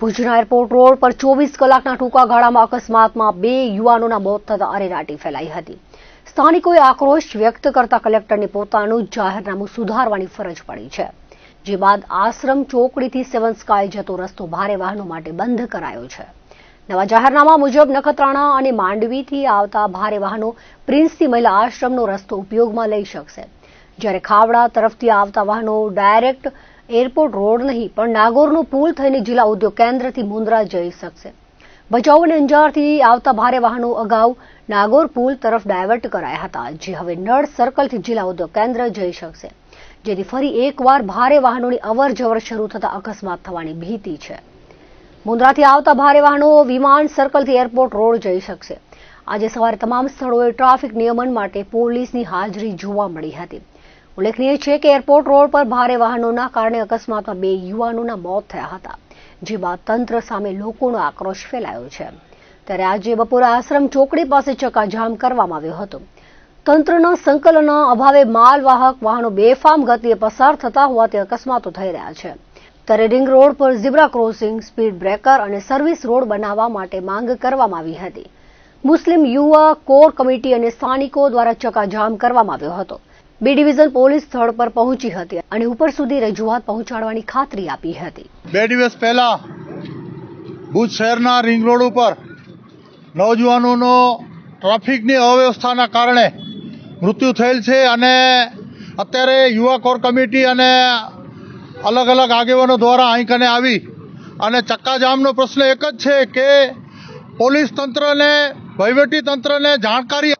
ભુજના airport road પર ચોવીસ કલાકના ટૂંકા ગાળામાં અકસ્માતમાં બે યુવાનોના મોત થતા અરેરાટી ફેલાઈ હતી. સ્થાનિકોએ આક્રોશ વ્યક્ત કરતા કલેક્ટરને પોતાનું જાહેરનામું સુધારવાની ફરજ પડી છે. જે બાદ આશ્રમ ચોકડીથી સેવન સ્કાય જતો રસ્તો ભારે વાહનો માટે બંધ કરાયો છે. નવા જાહેરનામા મુજબ નખત્રાણા અને માંડવીથી આવતા ભારે વાહનો પ્રિન્સથી મહિલા આશ્રમનો રસ્તો ઉપયોગમાં લઈ શકશે. જ્યારે ખાવડા તરફથી આવતા વાહનો ડાયરેક્ટ એરપોર્ટ રોડ નહીં, પણ નાગોરનું પુલ થઈને જિલ્લા ઉદ્યોગ કેન્દ્રથી મુન્દ્રા જઈ શકશે. ભચાઉ અને અંજારથી આવતા ભારે વાહનો અગાઉ નાગોર પુલ તરફ ડાયવર્ટ કરાયા હતા, જે હવે નળ સર્કલથી જિલ્લા ઉદ્યોગ કેન્દ્ર જઈ શકશે. જેથી ફરી એકવાર ભારે વાહનોની અવર જવર શરૂ થતા અકસ્માત થવાની ભીતિ છે. મુન્દ્રાથી આવતા ભારે વાહનો વિમાન સર્કલથી એરપોર્ટ રોડ જઈ શકશે. આજે સવારે તમામ સ્થળોએ ટ્રાફિક નિયમન માટે પોલીસની હાજરી જોવા મળી હતી. ઉલ્લેખનીય છે કે એરપોર્ટ રોડ પર ભારે વાહનોના કારણે અકસ્માતમાં બે યુવાનોના મોત થયા હતા જે બાદ તંત્ર સામે લોકોનો આક્રોશ ફેલાયો છે. ત્યારે આજે બપોરે આશ્રમ ચોકડી પાસે ચકાજામ કરવામાં આવ્યો હતો. તંત્રના સંકલનના અભાવે માલવાહક વાહનો બેફામ ગતિએ પસાર થતા હોવાથી અકસ્માતો થઈ રહ્યા છે. ત્યારે રિંગ રોડ પર ઝીબ્રા ક્રોસિંગ, સ્પીડ બ્રેકર અને સર્વિસ રોડ બનાવવા માટે માંગ કરવામાં આવી હતી. મુસ્લિમ યુવા કોર કમિટી અને સ્થાનિકો દ્વારા ચકાજામ કરવામાં આવ્યો હતો. બી ડિવિઝન પોલીસ સ્થળ પર પહોંચી હતી અને ઉપર સુધી રજૂઆત પહોંચાડવાની ખાતરી આપી હતી. બે દિવસ પહેલા ભુજ શહેરના રિંગ રોડ ઉપર નવજવાનોનો ટ્રાફિકની અવ્યવસ્થાના કારણે મૃત્યુ થયેલ છે અને અત્યારે યુવા કોર કમિટી અને અલગ અલગ આગેવાનો દ્વારા અહીં કને આવી અને ચક્કાજામનો પ્રશ્ન એક જ છે કે પોલીસ તંત્રને વહીવટી તંત્રને જાણકારી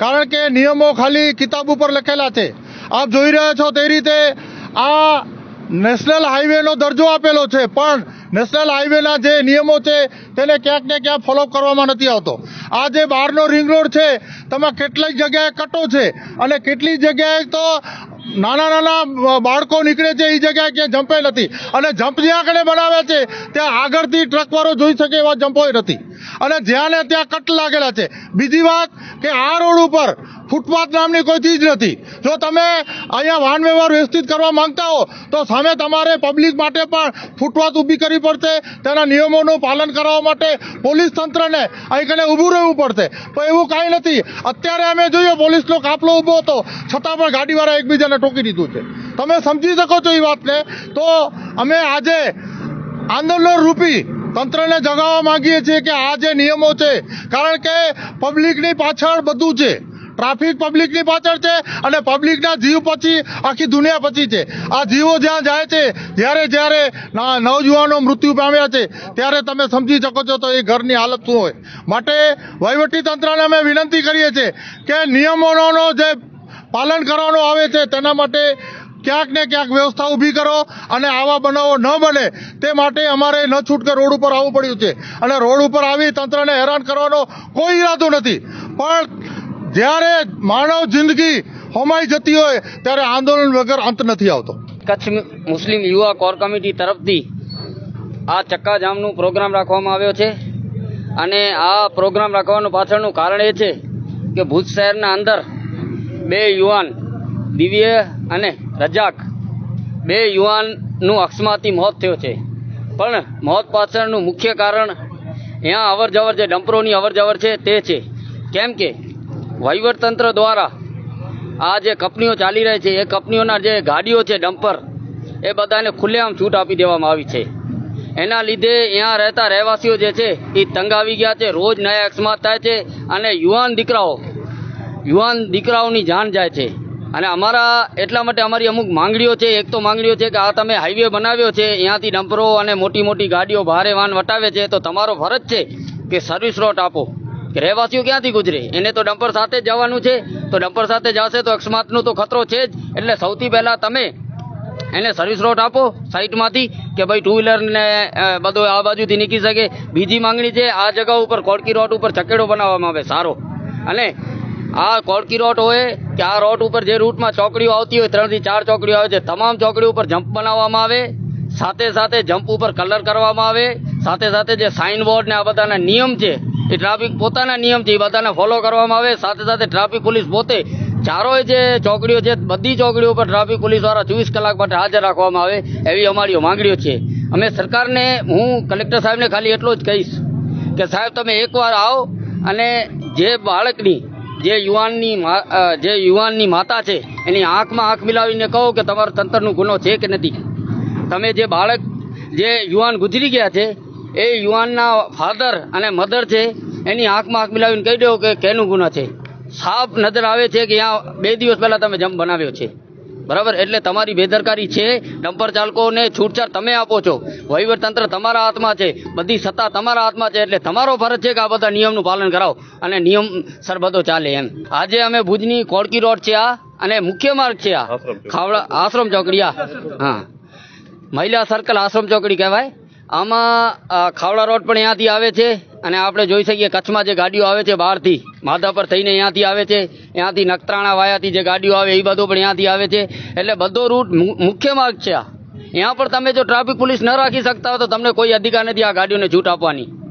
કારણ કે નિયમો ખાલી કિતાબ ઉપર લખેલા છે. આપ જોઈ રહ્યા છો તે રીતે આ નેશનલ હાઈવેનો દરજ્જો આપેલો છે, પણ નેશનલ હાઈવેના જે નિયમો છે તેને ક્યાંક ને ક્યાંક ફોલો કરવામાં નથી આવતો. આ જે બહારનો રિંગ રોડ છે, તેમાં કેટલીક જગ્યાએ કટો છે અને કેટલી જગ્યાએ તો નાના નાના બાળકો નીકળે છે એ જગ્યાએ ક્યાંય જમ્પે નથી. અને જમ્પ જ્યાં કને બનાવે છે, ત્યાં આગળથી ટ્રકવાળો જોઈ શકે એવા જમ્પોય નથી. અને જ્યાં ત્યાં કટ લાગેલા છે. બીજી વાત કે આ રોડ ઉપર ફૂટપાથ નામની કોઈ ચીજ નથી. જો તમે અહીંયા વાહન વ્યવહાર વ્યવસ્થિત કરવા માંગતા હો, તો સામે તમારે પબ્લિક માટે પણ ફૂટપાથ ઊભી કરવી પડશે. તેના નિયમોનું પાલન કરાવવા માટે પોલીસ તંત્રને અહીં કને ઊભું રહેવું પડશે. પણ એવું કાંઈ નથી. અત્યારે અમે જોઈએ પોલીસનો કાફલો ઊભો હતો. છતાં પણ ગાડીવાળા એકબીજાને ટોકી દીધું છે. તમે સમજી શકો છો એ વાતને. તો અમે આજે આંદોલન રૂપી તંત્રને જગાવવા માંગીએ છીએ કે આ જે નિયમો છે, કારણ કે પબ્લિકની પાછળ બધું છે. ટ્રાફિક પબ્લિકની પાછળ છે અને પબ્લિકના જીવ પછી, આખી દુનિયા પછી છે. આ જીવો જ્યાં જાય છે, જ્યારે જ્યારે નવજુવાનો મૃત્યુ પામ્યા છે, ત્યારે તમે સમજી શકો છો તો એ ઘરની હાલત શું હોય. માટે તંત્રને અમે વિનંતી કરીએ છીએ કે નિયમોનો જે પાલન કરવાનો આવે છે, તેના માટે ક્યાંક ને ક્યાંક વ્યવસ્થા ઊભી કરો અને આવા બનાવો ન બને તે માટે અમારે ન છૂટકે રોડ ઉપર આવવું પડ્યું છે. અને રોડ ઉપર આવી તંત્રને હેરાન કરવાનો કોઈ ઈરાદો નથી. પણ જ્યારે માનવ જિંદગી હોમાઈ જતી હોય, ત્યારે આંદોલન વગર અંત નથી આવતો. કચ્છ મુસ્લિમ યુવા કોર કમિટી તરફથી આ ચક્કાજામનું પ્રોગ્રામ રાખવામાં આવ્યો છે. અને આ પ્રોગ્રામ રાખવાનું પાછળનું કારણ એ છે કે ભુજ શહેરના અંદર બે યુવાન, દિવ્ય અને રજાક, બે યુવાનનું અકસ્માતી મોત થયો છે. પણ મોત પાછળનું મુખ્ય કારણ અહીંયા અવર જવર જે ડમ્પરોની અવર જવર છે તે છે. કેમ કે વહીવટતંત્ર દ્વારા આ જે કંપનીઓ ચાલી રહી છે, એ કંપનીઓના જે ગાડીઓ છે, ડમ્પર, એ બધાને ખુલ્લેઆમ છૂટ આપી દેવામાં આવી છે. એના લીધે અહીંયા રહેતા રહેવાસીઓ જે છે, એ તંગ આવી ગયા છે, રોજ નયા અકસ્માત થાય છે અને યુવાન દીકરાઓ, યુવાન દીકરાઓની જાન જાય છે. અને અમારા એટલા માટે અમારી અમુક માંગણીઓ છે, એક તો માંગણીઓ છે કે આ તમે હાઈવે બનાવ્યો છે, અહીંયાથી ડમ્પરો અને મોટી મોટી ગાડીઓ ભારે વાહન વટાવે છે, તો તમારો ફરજ છે કે સર્વિસ રોટ આપો. કે રહેવાસીઓ ક્યાંથી ગુજરે? એને તો ડમ્પર સાથે જ જવાનું છે. તો ડમ્પર સાથે જશે તો અકસ્માતનો તો ખતરો છે જ. એટલે સૌથી પહેલાં તમે એને સર્વિસ રોડ આપો સાઈડમાંથી કે ભાઈ ટુ વ્હીલરને બધું આ બાજુથી નીકળી શકે. બીજી માંગણી છે, આ જગા ઉપર કોડકી રોડ ઉપર ચકેડો બનાવવામાં આવે, સારો. અને આ કોડકી રોડ હોય કે આ રોડ ઉપર જે રૂટમાં ચોકડીઓ આવતી હોય, ત્રણથી ચાર ચોકડીઓ આવે છે, તમામ ચોકડીઓ ઉપર જમ્પ બનાવવામાં આવે. સાથે સાથે જમ્પ ઉપર કલર કરવામાં આવે. સાથે સાથે જે સાઇન બોર્ડ ને આ બધાના નિયમ છે એ ટ્રાફિક પોતાના નિયમથી બધાને ફોલો કરવામાં આવે. સાથે સાથે ટ્રાફિક પોલીસ પોતે ચારોય જે ચોકડીઓ છે, બધી ચોકડીઓ પર ટ્રાફિક પોલીસ દ્વારા ચોવીસ કલાક માટે હાજર રાખવામાં આવે એવી અમારી માંગણીઓ છે. અમે સરકારને, હું કલેક્ટર સાહેબને ખાલી એટલું જ કહીશ કે સાહેબ તમે એકવાર આવો અને જે બાળકની, જે યુવાનની જે યુવાનની માતા છે, એની આંખમાં આંખ મિલાવીને કહો કે તમારો તંત્રનો ગુનો છે કે નથી. તમે જે બાળક, જે યુવાન ગુજરી ગયા છે એ યુવાનના ફાધર અને મધર છે એની આંખમાં આંખ મિલાવીને કહી દો કે કેનું ગુનો છે. સાફ નજર આવે છે કે અહીંયા બે દિવસ પહેલાં તમે જમ બનાવ્યો છે. બરાબર? એટલે તમારી બેદરકારી છે ડમ્પર ચાલકોને છૂટછાટ તમે આપો છો. વહીવટ તંત્ર તમારા હાથમાં છે બધી સત્તા તમારા હાથમાં છે એટલે તમારો ફરજ છે કે આ બધા નિયમનું પાલન કરાવો. અને નિયમ સરબતો ચાલે એમ. આજે અમે ભુજની કોડકી રોડ છે આ અને મુખ્ય માર્ગ છે આ. ખાવડા આશ્રમ ચોકડી આ હા. મહિલા સર્કલ આશ્રમ ચોકડી કહેવાય. આમાં ખાવડા રોડ પણ અહીંયાથી આવે છે અને આપણે જોઈ શકીએ કચ્છમાં જે ગાડીઓ આવે છે બહારથી માધાપર થઈને અહીંયાથી આવે છે. અહીંયાથી નખત્રાણા વાયાથી જે ગાડીઓ આવે એ બધું પણ અહીંયાથી આવે છે. એટલે બધો રૂટ મુખ્ય માર્ગ છે આ. અહીંયા પણ તમે જો ટ્રાફિક પોલીસ ન રાખી શકતા હો તો તમને કોઈ અધિકાર નથી આ ગાડીઓને છૂટ આપવાની.